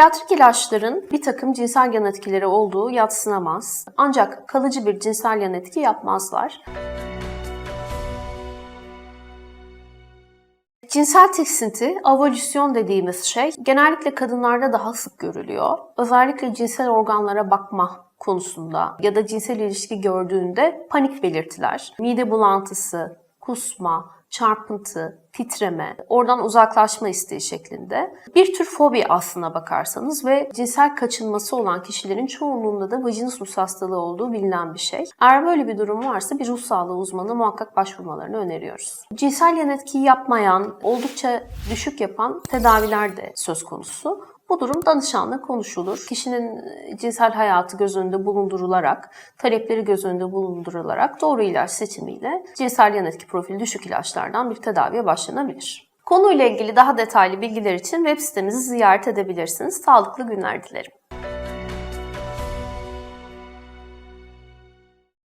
Psikiyatrik ilaçların bir takım cinsel yan etkileri olduğu yatsınamaz. Ancak kalıcı bir cinsel yan etki yapmazlar. Cinsel tiksinti, avolüsyon dediğimiz şey genellikle kadınlarda daha sık görülüyor. Özellikle cinsel organlara bakma konusunda ya da cinsel ilişki gördüğünde panik belirtiler, mide bulantısı, kusma, çarpıntı, titreme, oradan uzaklaşma isteği şeklinde. Bir tür fobi aslına bakarsanız ve cinsel kaçınması olan kişilerin çoğunluğunda da vajinismus hastalığı olduğu bilinen bir şey. Eğer böyle bir durum varsa bir ruh sağlığı uzmanına muhakkak başvurmalarını öneriyoruz. Cinsel yan etkiyi yapmayan, oldukça düşük yapan tedaviler de söz konusu. Bu durum danışanla konuşulur. Kişinin cinsel hayatı göz önünde bulundurularak, talepleri göz önünde bulundurularak doğru ilaç seçimiyle cinsel yan etki profili düşük ilaçlardan bir tedaviye başlanabilir. Konuyla ilgili daha detaylı bilgiler için web sitemizi ziyaret edebilirsiniz. Sağlıklı günler dilerim.